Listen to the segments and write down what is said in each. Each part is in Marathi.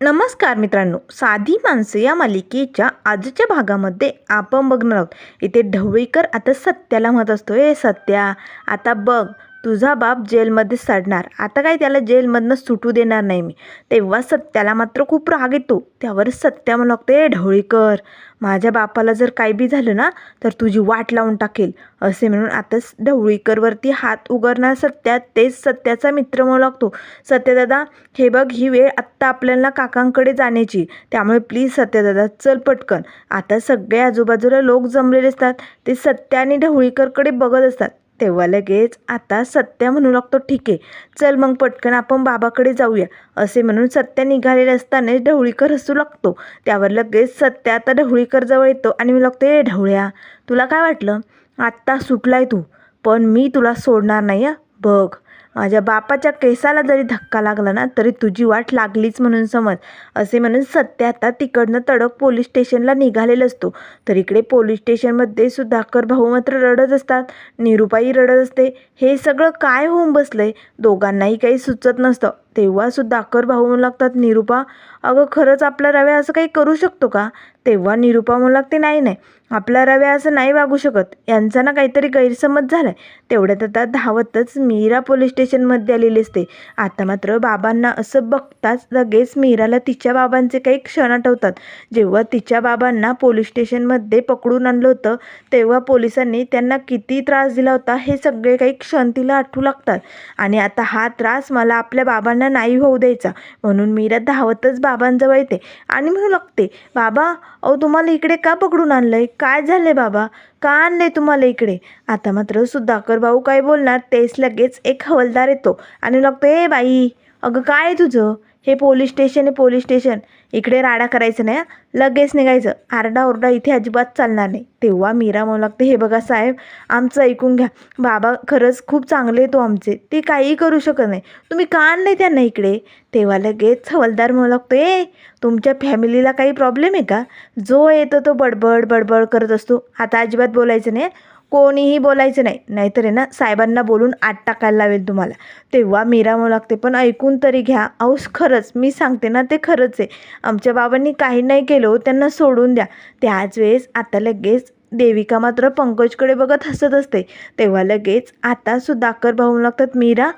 नमस्कार मित्रांनो साधी माणसं या मालिकेच्या आजच्या भागामध्ये आपण बघणार आहोत. इथे ढवळीकर आता सत्याला म्हणत असतो ए सत्या आता बघ तुझा बाप जेलमध्ये सडणार आता काय त्याला जेलमधनं सुटू देणार नाही मी. तेव्हा सत्याला मात्र खूप राग येतो. त्यावर सत्या म्हणू लागतो ए ढवळीकर माझ्या बापाला जर काही बी झालं ना तर तुझी वाट लावून टाकेल. असे म्हणून आता ढवळीकरवरती हात उघडणार सत्या. तेच सत्याचा मित्र म्हणू लागतो. सत्यदादा हे बघ ही वेळ आत्ता आपल्याला काकांकडे जाण्याची. त्यामुळे प्लीज सत्यदादा चल पटकन. आता सगळे आजूबाजूला लोक जमलेले असतात. ते सत्या आणि ढवळीकरकडे बघत असतात. तेव्हा लगेच आता सत्या म्हणू लागतो ठीक आहे चल मग पटकन आपण बाबाकडे जाऊया. असे म्हणून सत्या निघालेले असताना ढवळीकर हसू लागतो. त्यावर लगेच सत्या आता ढवळीकर जवळ येतो आणि मी लागतो ए ढवळ्या तुला काय वाटलं? आत्ता सुटलाय तू पण मी तुला सोडणार नाही बघ. माझ्या बापाच्या केसाला जरी धक्का लागला ना तरी तुझी वाट लागलीच म्हणून समज. असे म्हणून सत्य आता तिकडनं तडक पोलीस स्टेशनला निघालेला असतो. तर इकडे पोलीस स्टेशनमध्ये सुधाकर भाऊ मात्र रडत असतात. निरुपाई रडत असते. हे सगळं काय होऊन बसलं आहे दोघांनाही काही सुचत नसतं. तेव्हा अकर भाऊ म्हणू लागतात निरुपा अगं खरंच आपला रव्या असं काही करू शकतो का? तेव्हा निरुपा म्हणू लागते नाही नाही आपला रव्या असं नाही वागू शकत. यांचा ना काहीतरी गैरसमज झाला आहे तेवढ्यात आता धावतच मीरा पोलीस स्टेशनमध्ये आलेली असते. आता मात्र बाबांना असं बघताच लगेच मीराला तिच्या बाबांचे काही क्षण आठवतात. जेव्हा तिच्या बाबांना पोलीस स्टेशनमध्ये पकडून आणलं होतं तेव्हा पोलिसांनी त्यांना किती त्रास दिला होता हे सगळे काही क्षण तिला आठवू लागतात. आणि आता हा त्रास मला आपल्या बाबांना नाही होऊ द्यायचा. म्हणून मीरा धावतच बाबांजवळ येते. आणि म्हणू लागते बाबा अहो तुम्हाला इकडे का पकडून आणलंय? काय झालंय बाबा? का आणलंय तुम्हाला इकडे? आता मात्र सुधाकर भाऊ काय बोलणार तेच लगेच एक हवलदार येतो. आणि लागतो ए बाई अगं काय आहे तुझं? हे पोलीस स्टेशन आहे पोलीस स्टेशन. इकडे राडा करायचं नाही लगेच निघायचं. आरडाओरडा इथे अजिबात चालणार नाही. तेव्हा मीरा म्हणू लागते हे बघा साहेब आमचं ऐकून घ्या. बाबा खरंच खूप चांगले तो हो आमचे. ते काहीही करू शकत नाही. तुम्ही का आणले त्यांना इकडे? तेव्हा लगेच हवलदार म्हणू लागतो ए तुमच्या फॅमिलीला काही प्रॉब्लेम आहे का? जो येतो तो बडबड बडबड करत असतो. आता अजिबात बोलायचं नाही कोणीही बोलायचं नाही. नाहीतर आहे ना साहेबांना बोलून आत टाकायला लावेल तुम्हाला. तेव्हा मीरा म्हणू लागते पण ऐकून तरी घ्या. औस खरंच मी सांगते ना ते खरंच आहे. आमच्या बाबांनी काही नाही केलं हो, त्यांना सोडून द्या. त्याच वेळेस आता लगेच देविका मात्र पंकजकडे बघत हसत असते. तेव्हा लगेच आता सुधाकर भाऊ लागतात मीरा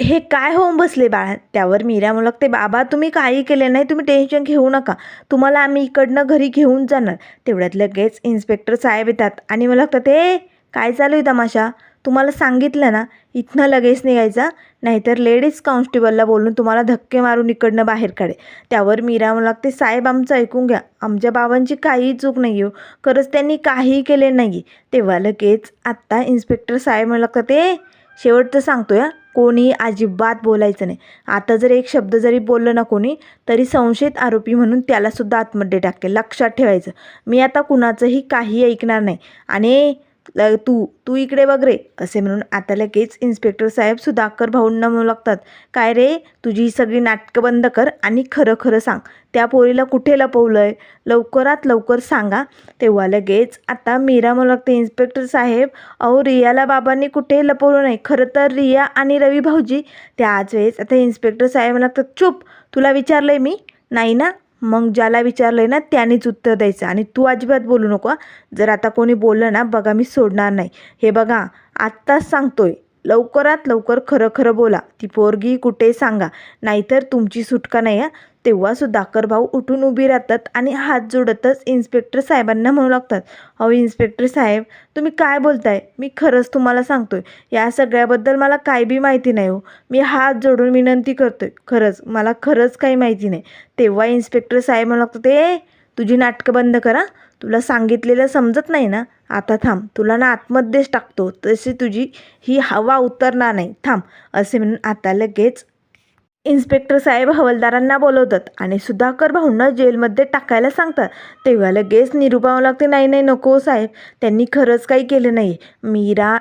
हे काय होऊन बसले बाळा? त्यावर मीरा म्हणू ते बाबा तुम्ही काही केले नाही तुम्ही टेन्शन घेऊ नका. तुम्हाला आम्ही इकडनं घरी घेऊन जाणार. तेवढ्यात लगेच इन्स्पेक्टर साहेब येतात आणि मला लागतात ए काय चालू आहे तमाशा? तुम्हाला सांगितलं ना इथनं लगेच निघायचा नाहीतर लेडीज कॉन्स्टेबलला बोलून तुम्हाला धक्के मारून इकडनं बाहेर काढे त्यावर मीरा म्हणू लागते साहेब आमचं ऐकून घ्या. आमच्या बाबांची काहीही चूक नाही हो. खरंच त्यांनी काहीही केले नाही. तेव्हा लगेच आत्ता इन्स्पेक्टर साहेब म्हणू लागतात ते शेवटचं सांगतो या कोणी अजिबात बोलायचं नाही. आता जर एक शब्द जरी बोललं ना कोणी तरी संशयित आरोपी म्हणून त्यालासुद्धा आतमध्ये टाकेल लक्षात ठेवायचं. मी आता कुणाचंही काही ऐकणार नाही. आणि ल- तू तू इकडे बघ रे असे म्हणून आता लगेच इन्स्पेक्टर साहेब सुधाकर भाऊंना म्हणू लागतात. काय रे तुझी ही सगळी नाटकं बंद कर आणि खरं खरं सांग. त्या पोरीला कुठे लपवलं आहे लवकरात लवकर सांगा. तेव्हा लगेच आता मीरा म्हणू लागते इन्स्पेक्टर साहेब अहो रियाला बाबांनी कुठे लपवलं नाही? खरं तर रिया आणि रवी भाऊजी. त्याच वेळेस आता इन्स्पेक्टर साहेब म्हणू लागतात चुप तुला विचारलं आहे मी? नाही ना? मग ज्याला विचारलं आहे ना त्यानेच उत्तर द्यायचं. आणि तू अजिबात बोलू नको जर आता कोणी बोललं ना बघा मी सोडणार नाही. हे बघा आत्ताच सांगतोय. लवकरात लवकर खरं खरं बोला. ती पोरगी कुठे सांगा. नाहीतर तुमची सुटका नाही आहे तेव्हा सुधाकर भाऊ उठून उभी राहतात आणि हात जोडतच इन्स्पेक्टर साहेबांना म्हणू लागतात अहो इन्स्पेक्टर साहेब तुम्ही काय बोलताय? मी खरंच तुम्हाला सांगतोय या सगळ्याबद्दल मला काय बी माहिती नाही हो. मी हात जोडून विनंती करतोय खरंच मला खरंच काही माहिती नाही. तेव्हा इन्स्पेक्टर साहेब म्हणू लागतात ए तुझी नाटकं बंद करा. तुला सांगितलेलं समजत नाही ना? आता थांब तुला ना आत्मध्येच टाकतो. तशी तुझी ही हवा उतरणार नाही. थांब असे म्हणून आता लगेच इन्स्पेक्टर साहेब हवालदारांना बोलवतात आणि सुधाकर भाऊंना जेलमध्ये टाकायला सांगतात. तेव्हा लगेच निरुपावं लागते नाही नाही नको हो साहेब. त्यांनी खरंच काही केलं नाही. मीरा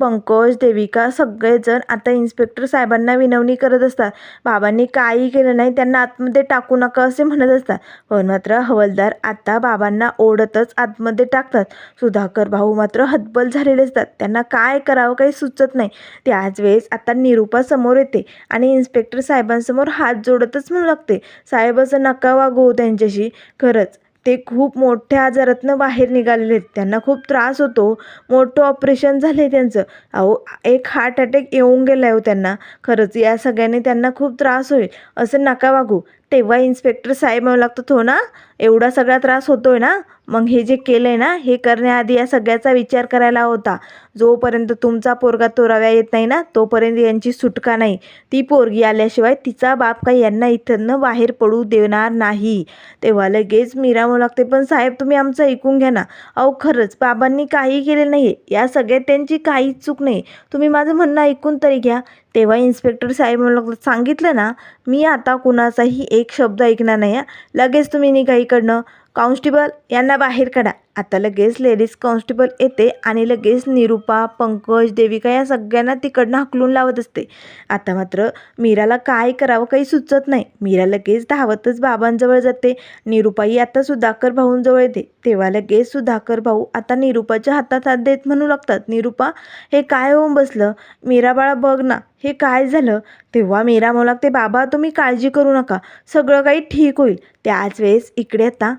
पंकज देविका सगळेजण आता इन्स्पेक्टर साहेबांना विनवणी करत असतात. बाबांनी काही केलं नाही त्यांना आतमध्ये टाकू नका असे म्हणत असतात. पण मात्र हवलदार आता बाबांना ओढतच आतमध्ये टाकतात. सुधाकर भाऊ मात्र हतबल झालेले असतात. त्यांना काय करावं काही सुचत नाही. त्याच वेळेस आता निरूपा समोर येते आणि इन्स्पेक्टर साहेबांसमोर हात जोडतच म्हणू लागते. साहेब असं नका वागू हो त्यांच्याशी. खरंच ते खूप मोठ्या आजारातनं बाहेर निघालेले आहेत. त्यांना खूप त्रास होतो. मोठं ऑपरेशन झालं आहे त्यांचं. अहो एक हार्ट अटॅक येऊन गेला आहे हो त्यांना. खरंच या सगळ्याने त्यांना खूप त्रास होईल. असं नका वागू. तेव्हा इन्स्पेक्टर साहेब म्हणू लागतात हो ना? एवढा सगळा त्रास होतो आहे ना? मग हे जे केलं आहे ना हे करण्याआधी या सगळ्याचा विचार करायला होता. जोपर्यंत तुमचा पोरगा तोराव्या येत नाही ना तोपर्यंत यांची सुटका नाही. ती पोरगी आल्याशिवाय तिचा बाप काही यांना इथनं बाहेर पडू देणार नाही. तेव्हा लगेच मीरा लागते पण साहेब तुम्ही आमचं ऐकून घ्या ना. अहो खरंच बाबांनी काही केले नाही आहे या सगळ्यात त्यांची काहीच चूक नाही. तुम्ही माझं म्हणणं ऐकून तरी घ्या. तेव्हा इन्स्पेक्टर साहेब म्हणू सांगितलं ना मी आता कुणाचाही एक शब्द ऐकणार नाही लगेच तुम्ही निघा इकडनं कॉन्स्टेबल यांना बाहेर काढा. आता लगेच लेडीज कॉन्स्टेबल येते आणि लगेच निरूपा पंकज देविका या सगळ्यांना तिकडनं हकलून लावत असते. आता मात्र मीराला काय करावं काही सुचत नाही. मीरा लगेच धावतच बाबांजवळ जाते. निरूपाही आता सुधाकर भाऊंजवळ येते. तेव्हा लगेच सुधाकर भाऊ आता निरूपाच्या हातात हात देत म्हणू लागतात. निरूपा हे काय होऊन बसलं? मीरा बाळा बघ ना. हे काय झालं? तेव्हा मीरा म्हणू लागते बाबा तुम्ही काळजी करू नका. सगळं काही ठीक होईल. त्याच वेळेस इकडे आता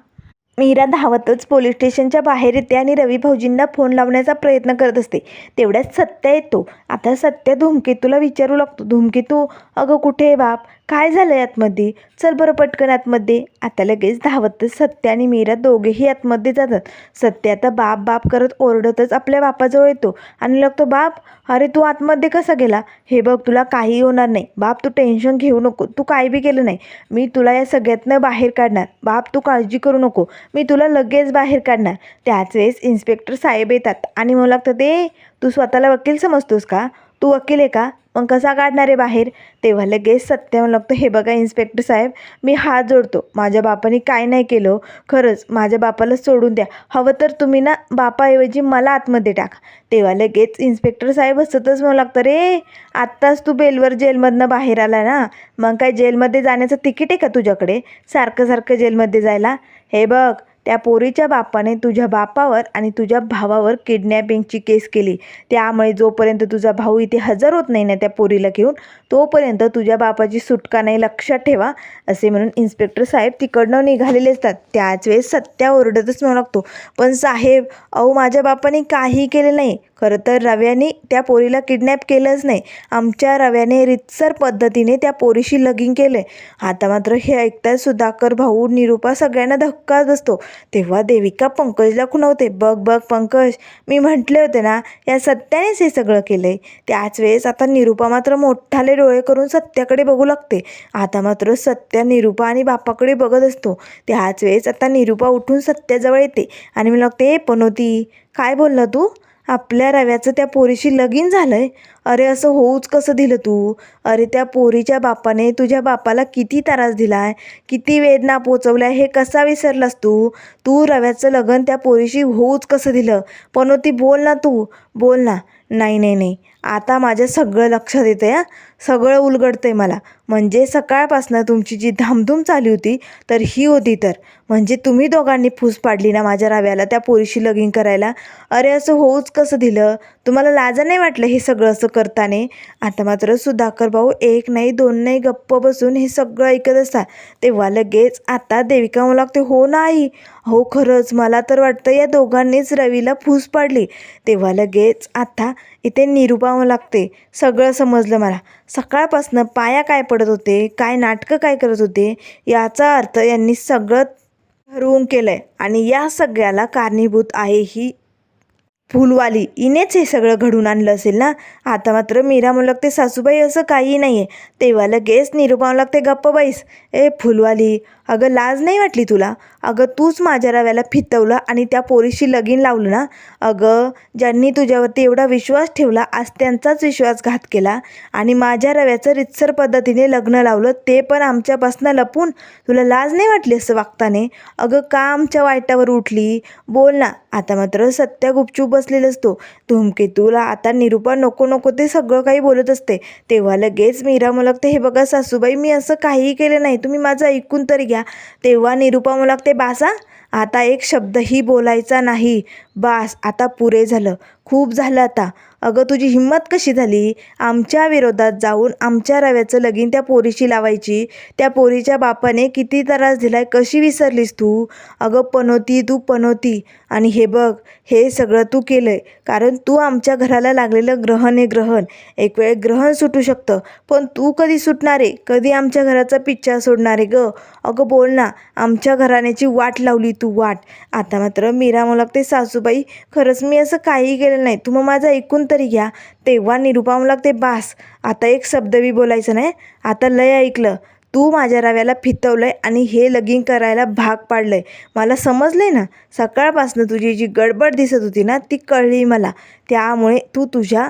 मीरा धावतच पोलीस स्टेशनच्या बाहेर येते आणि रवी भाऊजींना फोन लावण्याचा प्रयत्न करत असते. तेवढ्यात सत्या येतो. आता सत्या धूमकेतूला विचारू लागतो. धूमकेतू अगं कुठे आहे बाप? काय झालं आहे आतमध्ये? चल बरं पटकन आतमध्ये. आता लगेच धावतच सत्या आणि मीरा दोघेही आतमध्ये जातात. सत्या आता बाप बाप करत ओरडतच आपल्या बापाजवळ येतो आणि लागतो बाप अरे तू आतमध्ये कसा गेला? हे बघ तुला काही होणार नाही. बाप तू टेन्शन घेऊ नको. तू काय बी केलं नाही. मी तुला या सगळ्यातनं बाहेर काढणार. बाप तू काळजी करू नको. मी तुला लगेच बाहेर काढणार. त्याच वेळेस इन्स्पेक्टर साहेब येतात आणि मला लागतं ते तू स्वतःला वकील समजतोस का? तू वकील आहे का? मग कसा काढणार आहे बाहेर? तेव्हा लगेच सत्य लागतो हे बघा इन्स्पेक्टर साहेब मी हात जोडतो. माझ्या बापाने काय नाही केलं. खरंच माझ्या बापाला सोडून द्या. हवं तर तुम्ही ना बापाऐवजी मला आतमध्ये टाका. तेव्हा लगेच इन्स्पेक्टर साहेब हसतच म्हणू लागतं रे आत्ताच तू बेलवर जेलमधनं बाहेर आला ना? मग काय जेलमध्ये जाण्याचं तिकीट आहे का तुझ्याकडे? सारखं सारखं जेलमध्ये जायला? हे बघ त्या पोरीच्या बापाने तुझ्या बापावर आणि तुझ्या भावावर किडनॅपिंगची केस केली. त्यामुळे जोपर्यंत तुझा भाऊ इथे हजर होत नाही ना त्या पोरीला घेऊन तोपर्यंत तुझ्या बापाची सुटका नाही लक्षात ठेवा असे म्हणून इन्स्पेक्टर साहेब तिकडनं निघालेले असतात. त्याच वेळेस सत्या ओरडतच म्हणू लागतो पण साहेब अहो माझ्या बापाने काही केलं नाही. खरं तर रव्याने त्या पोरीला किडनॅप केलंच नाही. आमच्या रव्याने रितसर पद्धतीने त्या पोरीशी लगीन केलं आहे आता मात्र हे ऐकताच सुधाकर भाऊ निरूपा सगळ्यांना धक्काच बसतो. तेव्हा देविका पंकजला खुणवते बघ बघ पंकज. मी म्हटले होते ना या सत्यानेच हे सगळं केलं आहे त्याच वेळेस आता निरूपा मात्र मोठाले डोळे करून सत्याकडे बघू लागते. आता मात्र सत्या निरूपा आणि बापाकडे बघत असतो. त्याच वेळेस आता निरूपा उठून सत्याजवळ येते आणि मी लागते पनोती काय बोललं तू? आपल्या रव्याचं त्या पोरीशी लगीन झालं आहे अरे असं होऊच कसं दिलं तू? अरे त्या पोरीच्या बापाने तुझ्या बापाला किती त्रास आहे किती वेदना पोचवल्या? हे कसा विसरलास तू? तू रव्याचं लगन त्या पोरीशी होऊच कसं दिलं? पण ती बोल ना तू. बोल ना. नाही नाही नाही. आता माझ्या सगळं लक्षात येतं या सगळं उलगडतं आहे मला. म्हणजे सकाळपासनं तुमची जी धामधूम चालली होती तर ही होती तर. म्हणजे तुम्ही दोघांनी फूस पाडली ना माझ्या राव्याला त्या पोरीशी लगीन करायला? अरे असं होऊच कसं दिलं? तुम्हाला लाजा नाही वाटलं हे सगळं असं करताने? आता मात्र सुधाकर भाऊ एक नाही दोन नाही गप्प बसून हे सगळं ऐकत असतात. तेव्हा लगेच आता देविका मला लागते हो नाही हो खरंच. मला तर वाटतं या दोघांनीच रवीला फूस पाडली. तेव्हा लगेच आता इथे निरूपा लागते. सगळं समजलं मला. सकाळपासनं पाया काय पडत होते काय नाटकं काय करत होते याचा अर्थ यांनी सगळं ठरवून केलं आहे आणि या सगळ्याला कारणीभूत आहे ही फुलवाली. हिनेच हे सगळं घडून आणलं असेल ना? आता मात्र मीरा म्हणू लागते सासूबाई असं काही नाही आहे तेव्हा लगेच निरूपा लागते गप्प बाईस ए फुलवाली अगं लाज नाही वाटली तुला? अगं तूच माझ्या रव्याला फितवलं आणि त्या पोरीशी लगीन लावलं ना? अगं ज्यांनी तुझ्यावरती एवढा विश्वास ठेवला आज त्यांचाच विश्वासघात केला आणि माझ्या रव्याचं रितसर पद्धतीने लग्न लावलं ते पण आमच्यापासनं लपून. तुला लाज नाही वाटली असं वागताने? अगं का आमच्या वाईटावर उठली? बोल ना आता मात्र सत्या गुपचूप बसलेलं असतो धूमकेतूला आता निरूपा नको नको ते सगळं काही बोलत असते. तेव्हा लगेच मीरा मुलगते हे बघा सासूबाई मी असं काहीही केलं नाही तुम्ही माझं ऐकून तरी घ्या. तेव्हा निरूपा मुलगते बासा आता एक शब्दही बोलायचा नाही. बास आता पुरे झालं. खूप झालं आता. अगं तुझी हिंमत कशी झाली? आमच्या विरोधात जाऊन आमच्या रव्याचं लगीन त्या पोरीशी लावायची. त्या पोरीच्या बापाने किती त्रास दिलाय कशी विसरलीस तू? अगं पनोती तू पनोती. आणि हे बघ हे सगळं तू केलं आहे कारण तू आमच्या घराला लागलेलं ग्रहण आहे ग्रहण. एक वेळ ग्रहण सुटू शकतं पण तू कधी सुटणार आहे? कधी आमच्या घराचा पिच्चा सोडणार आहे ग? अगं बोल ना आमच्या घराण्याची वाट लावली तू वाट. आता मात्र मीरा मुलगते सासूबाई खरंच मी असं काही केलं नाही. तुम्ही माझं ऐकून तरी घ्या. तेव्हा निरूपा लागते बास आता एक शब्द बी बोलायचं नाही. आता लय ऐकलं. तू माझ्या रव्याला फितवलंय आणि हे लगीन करायला भाग पाडलंय. मला समजलंय ना? सकाळपासनं तुझी जी गडबड दिसत होती ना ती कळली मला. त्यामुळे तू तुझ्या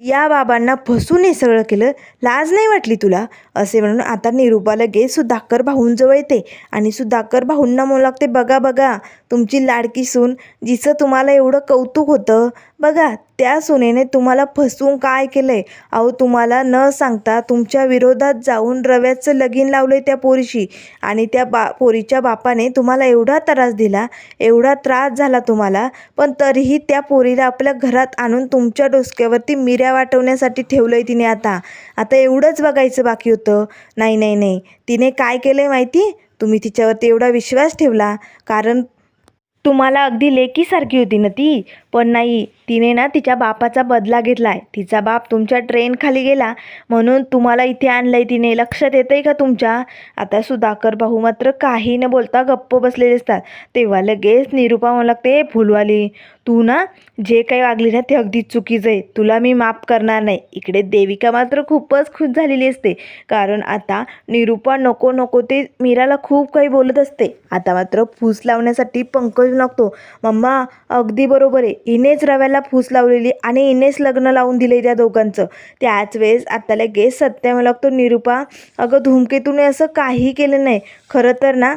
या बाबांना फसून हे सगळं केलं. लाज नाही वाटली तुला? असे म्हणून आता निरूपाला गे सुधाकर भाऊंजवळ येते. आणि सुधाकर भाऊंना म्हणू लागते बघा बघा तुमची लाडकी सून जिचं तुम्हाला एवढं कौतुक होतं बघा त्या सुनेने तुम्हाला फसवून काय केलंय? अहो तुम्हाला न सांगता तुमच्या विरोधात जाऊन रव्याचं लगीन लावलंय त्या पोरीशी. आणि त्या बा पोरीच्या बापाने तुम्हाला एवढा त्रास दिला एवढा त्रास झाला तुम्हाला पण तरीही त्या पोरीला आपल्या घरात आणून तुमच्या डोसक्यावरती मिऱ्या वाटवण्यासाठी ठेवलंय तिने आता. आता एवढंच बघायचं बाकी होतं. नाही नाही नाही. तिने काय केलंय माहिती? तुम्ही तिच्यावरती एवढा विश्वास ठेवला. कारण तुम्हाला अगदी लेकीसारखी होती ना ती. पण नाही. तिने ना तिच्या बापाचा बदला घेतला आहे तिचा बाप तुमच्या ट्रेनखाली गेला. म्हणून तुम्हाला इथे आणलं आहे तिने. लक्षात आहे का तुमच्या? आता सुधाकर भाऊ मात्र काही न बोलता गप्प बसलेले असतात. तेव्हा लगेच निरूपा मला लागते फुलवाली तू ना जे काही वागली ना ते अगदी चुकीचं आहे. तुला मी माफ करणार नाही. इकडे देविका मात्र खूपच खुश झालेली असते. कारण आता निरूपा नको नको ते मीराला खूप काही बोलत असते. आता मात्र फूस लावण्यासाठी पंकज लागतो. मम्मा अगदी बरोबर आहे. हिनेच रव्याला फूस लावलेली आणि हिनेच लग्न लावून दिले त्या दोघांचं. त्याच वेळेस आता लगेच सत्य मला लागतो निरूपा अगं धूमकेतूने असं काही केलं नाही. खरं तर ना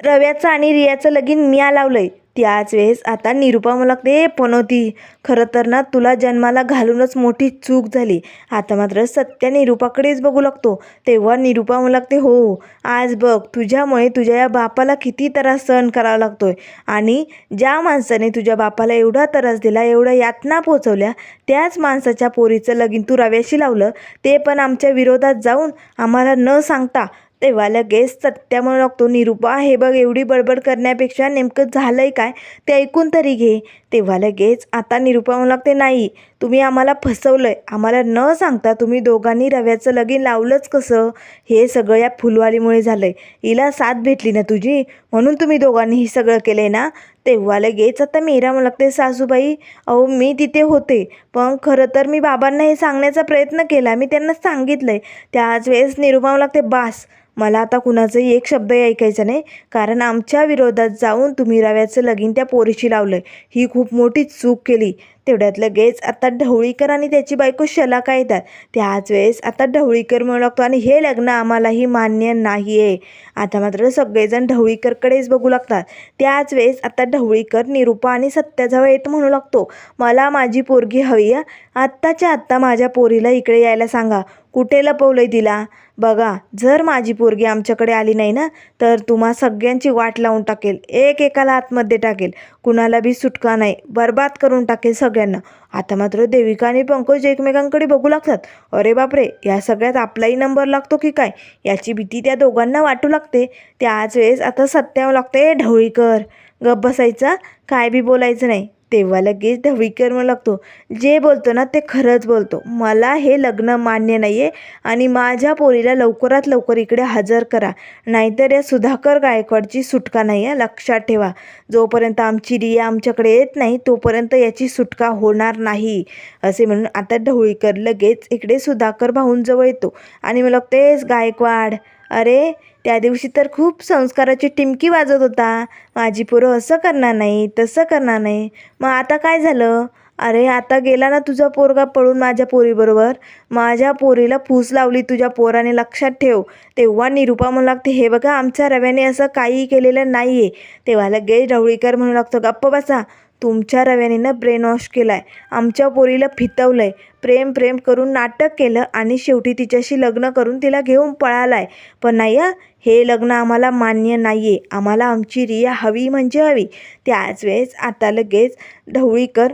रव्याचं आणि रियाचं लगीन मी लावलंय. त्याच वेळेस आता निरुपा मला ते पनवती खरं तर ना तुला जन्माला घालूनच मोठी चूक झाली. आता मात्र सत्या निरुपाकडेच बघू लागतो. तेव्हा निरुपा मला लागते हो आज बघ तुझ्यामुळे तुझ्या या बापाला किती त्रास सहन करावा लागतोय. आणि ज्या माणसाने तुझ्या बापाला एवढा त्रास दिला एवढ्या यातना पोचवल्या त्याच माणसाच्या पोरीचं लगीन तू रव्याशी लावलं ते पण आमच्या विरोधात जाऊन आम्हाला न सांगता तेव्हा लगेच सत्या म्हणू लागतो. निरूपा हे बघ एवढी बडबड करण्यापेक्षा नेमकं झालंय काय? ते ऐकून तरी घे. तेव्हा लगेच आता निरूपा म्हणू लागते नाही तुम्ही आम्हाला फसवलं आहे आम्हाला न सांगता तुम्ही दोघांनी रव्याचं लगीन लावलंच कसं? हे सगळं या फुलवालीमुळे आहे हिला साथ भेटली ना तुझी? म्हणून तुम्ही दोघांनी हे सगळं केलं आहे ना? तेव्हा लगेच आता मीरा म्हणू लागते सासूबाई अहो मी तिथे होते. पण खरं तर मी बाबांना हे सांगण्याचा प्रयत्न केला. मी त्यांना सांगितलं आहे त्याच वेळेस निरूपा म्हणू लागते बास मला आता कुणाचंही एक शब्दही ऐकायचा नाही. कारण आमच्या विरोधात जाऊन तुम्ही रव्याचं लगीन त्या पोरीशी लावलं ही खूप मोठी चूक केली. तेवढ्यात लगेच आता ढवळीकर आणि त्याची बायको शलाका येतात. त्याच वेळेस आता ढवळीकर म्हणू लागतो आणि हे लग्न आम्हालाही मान्य नाही आहे आता मात्र सगळेजण ढवळीकरकडेच बघू लागतात. त्याच वेळेस आता ढवळीकर निरूपा आणि सत्याजवळ येत म्हणू लागतो मला माझी पोरगी हवी आहे आत्ताच्या आत्ता माझ्या पोरीला इकडे यायला सांगा. कुठे लपवलंय तिला? बघा जर माझी पोरगी आमच्याकडे आली नाही ना तर तुम्हा सगळ्यांची वाट लावून टाकेल. एक एकाला आतमध्ये टाकेल. कुणाला बी सुटका नाही. बर्बाद करून टाकेल सगळ्यांना. आता मात्र देविका आणि पंकज एकमेकांकडे बघू लागतात. अरे बापरे या सगळ्यात आपलाही नंबर लागतो की काय? याची भीती त्या दोघांना वाटू लागते. त्याच वेळेस आता सत्यावं लागते ढवळीकर गप बसायचा काय बी बोलायचं नाही. तेव्हा लगेच ढवळीकर म्हणू लागतो जे बोलतो ना ते खरंच बोलतो. मला हे लग्न मान्य नाही आहे आणि माझ्या पोरीला लवकरात लवकर इकडे हजर करा. नाहीतर या सुधाकर गायकवाडची सुटका नाही आहे लक्षात ठेवा. जोपर्यंत आमची रिया आमच्याकडे येत नाही तोपर्यंत याची सुटका होणार नाही. असे म्हणून आता ढवळीकर लगेच इकडे सुधाकर भाऊंजवळ येतो आणि मला तेच गायकवाड अरे त्या दिवशी तर खूप संस्काराची टिमकी वाजत होता. माझी पोरं असं करणार नाही तसं करणार नाही. मग आता काय झालं? अरे आता गेला ना तुझा पोरगा पळून माझ्या पोरीबरोबर. माझ्या पोरीला फूस लावली तुझ्या पोराने लक्षात ठेव. तेव्हा निरुपा म्हणू लागते हे बघा आमच्या रव्याने असं काही केलेलं नाही आहे तेव्हा लगेच ढवळीकर म्हणू लागतो गप्प बसा. तुमच्या रव्याने ना ब्रेन वॉश केला आहे आमच्या पोरीला फितवलं आहे प्रेम प्रेम करून नाटक केलं आणि शेवटी तिच्याशी लग्न करून तिला घेऊन पळाला आहे पण नाही हे लग्न आम्हाला मान्य नाही आहे आम्हाला आमची रिया हवी म्हणजे हवी. त्याच वेळेस आता लगेच ढवळीकर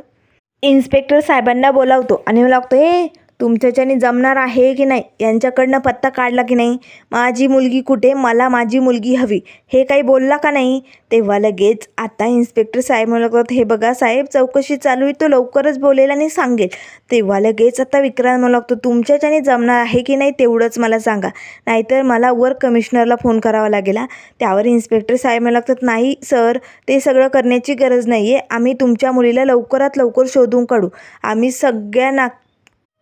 इन्स्पेक्टर साहेबांना बोलावतो आणि मला लागतो हे तुमच्याच्याने जमणार आहे की नाही? यांच्याकडनं पत्ता काढला की नाही? माझी मुलगी कुठे? मला माझी मुलगी हवी. हे काही बोलला का नाही? तेव्हा लगेच आता इन्स्पेक्टर साहेब म्हणत हे बघा साहेब चौकशी चालू आहे तो लवकरच बोलेल आणि सांगेल. तेव्हा लगेच आता विक्रांत मला लागतो तुमच्याच्याने जमणार आहे की नाही तेवढंच मला सांगा. नाहीतर मला वर कमिशनरला फोन करावा लागेल हा. त्यावर इन्स्पेक्टर साहेब मला लागतात नाही सर ते सगळं करण्याची गरज नाही आहे आम्ही तुमच्या मुलीला लवकरात लवकर शोधून काढू. आम्ही सगळ्या नाक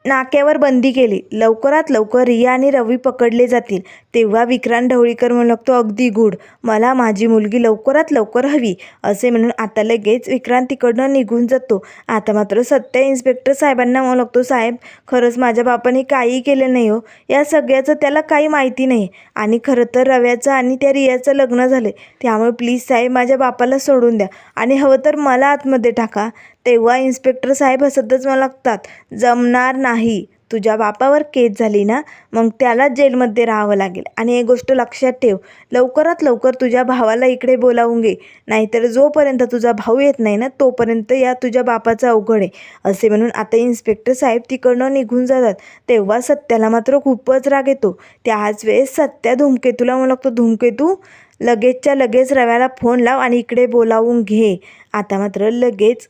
नाक्यावर बंदी केली. लवकरात लवकर रिया आणि रवी पकडले जातील. तेव्हा विक्रांत ढवळीकर म्हणू लागतो अगदी गुड मला माझी मुलगी लवकरात लवकर हवी असे म्हणून आता लगेच विक्रांत तिकडनं निघून जातो. आता मात्र सत्य इन्स्पेक्टर साहेबांना म्हणू लागतो साहेब खरंच माझ्या बापाने काही केलं नाही हो. या सगळ्याचं त्याला काही माहिती नाही. आणि खरं तर रव्याचं आणि त्या रियाचं लग्न झालं त्यामुळे प्लीज साहेब माझ्या बापाला सोडून द्या. आणि हवं तर मला आतमध्ये टाका. तेव्हा इन्स्पेक्टर साहेब हसतच मला लागतात जमणार नाही तुझ्या बापावर केस झाली ना? मग त्याला जेलमध्ये राहावं लागेल. आणि एक गोष्ट लक्षात ठेव लवकरात लवकर तुझ्या भावाला इकडे बोलावून घे. नाहीतर जोपर्यंत तुझा भाऊ येत नाही ना तोपर्यंत या तुझ्या बापाचं अवघड आहे. असे म्हणून आता इन्स्पेक्टर साहेब तिकडनं निघून जातात. तेव्हा सत्याला मात्र खूपच राग येतो. त्याच वेळेस सत्या धूमकेतूला म्हणू लागतो धूमकेतू लगेचच्या लगेच रव्याला फोन लाव आणि इकडे बोलावून घे. आता मात्र लगेच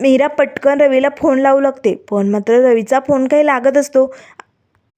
मीरा पटकन रवीला फोन लावू लागते. पण मात्र रवीचा फोन काही लागत असतो.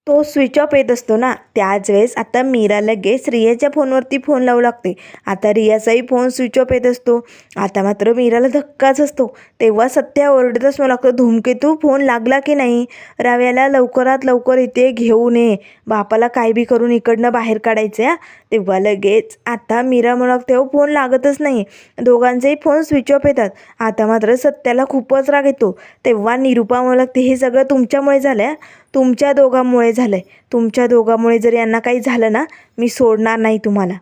तो स्विच ऑफ येत असतो ना त्याच वेळेस आता मीरा लगेच रियाच्या फोनवरती फोन लावू लागते. आता रियाचाही फोन स्विच ऑफ येत असतो. आता मात्र मीराला धक्काच असतो. तेव्हा सत्या ओरडतच मला लागतो धूमकेतू फोन लागला की नाही? रव्याला लवकरात लवकर इथे घेऊन ये बापाला काय बी करून इकडनं बाहेर काढायचं आहे तेव्हा लगेच आता मीरा म्हणू लागते हो फोन लागतच नाही. दोघांचेही फोन स्विच ऑफ येतात. आता मात्र सत्याला खूपच राग येतो. तेव्हा निरुपा म्हणू लागते हे सगळं तुमच्यामुळे झालं आहे तुमच्या दोघांमुळे झालं आहे तुमच्या दोघांमुळे जर यांना काही झालं ना मी सोडणार नाही तुम्हाला.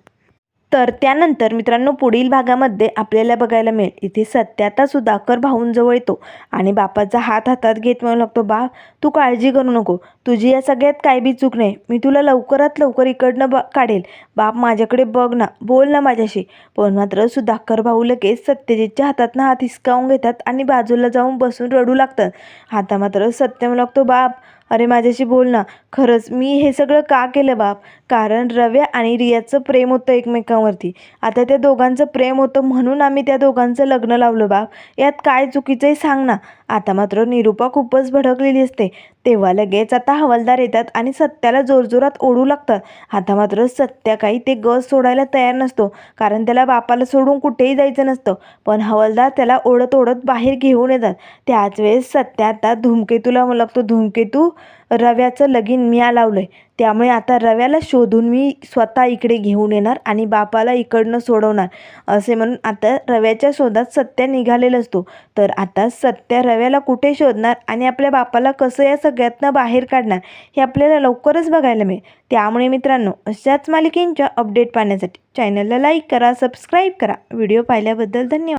तर त्यानंतर मित्रांनो पुढील भागामध्ये आपल्याला बघायला मिळेल. इथे सत्याता सुधाकर भाऊंजवळ येतो आणि बापाचा हात हातात घेत म्हणू लागतो बा तू काळजी करू नको. तुझी या सगळ्यात काय बी चूक नाही. मी तुला लवकरात लवकर इकडनं ब काढेल. बाप माझ्याकडे बघ ना बोल ना माझ्याशी. पण मात्र सुधाकर भाऊ लगेच सत्यजितच्या हातातनं हात हिसकावून घेतात आणि बाजूला जाऊन बसून रडू लागतात. आता मात्र सत्य म्हणू लागतो बाप अरे माझ्याशी बोल ना. खरंच मी हे सगळं का केलं बाप? कारण रव्या आणि रियाचं प्रेम होतं एकमेकांवरती. आता त्या दोघांचं प्रेम होतं म्हणून आम्ही त्या दोघांचं लग्न लावलं बाप. यात काय चुकीचं आहे सांग ना. आता मात्र निरुपा खूपच भडकलेली असते. तेव्हा लगेच आता हवालदार येतात आणि सत्याला जोरजोरात ओढू लागतात. आता मात्र सत्या काही ते गस सोडायला तयार नसतो कारण त्याला बापाला सोडून कुठेही जायचं नसतं. पण हवालदार त्याला ओढत ओढत बाहेर घेऊन येतात. त्याच वेळेस सत्या आता धूमकेतूला म्हणू लागतो धूमकेतू रव्याचं लगीन मी लावलं आहे त्यामुळे आता रव्याला शोधून मी स्वतः इकडे घेऊन येणार आणि बापाला इकडनं सोडवणार. असे म्हणून आता रव्याच्या शोधात सत्या निघालेला असतो. तर आता सत्या रव्याला कुठे शोधणार आणि आपल्या बापाला कसं या सगळ्यातनं बाहेर काढणार हे आपल्याला लवकरच बघायला मिळेल. त्यामुळे मित्रांनो अशाच मालिकेंच्या अपडेट पाहण्यासाठी चॅनलला लाईक करा सबस्क्राईब करा. व्हिडिओ पाहिल्याबद्दल धन्यवाद.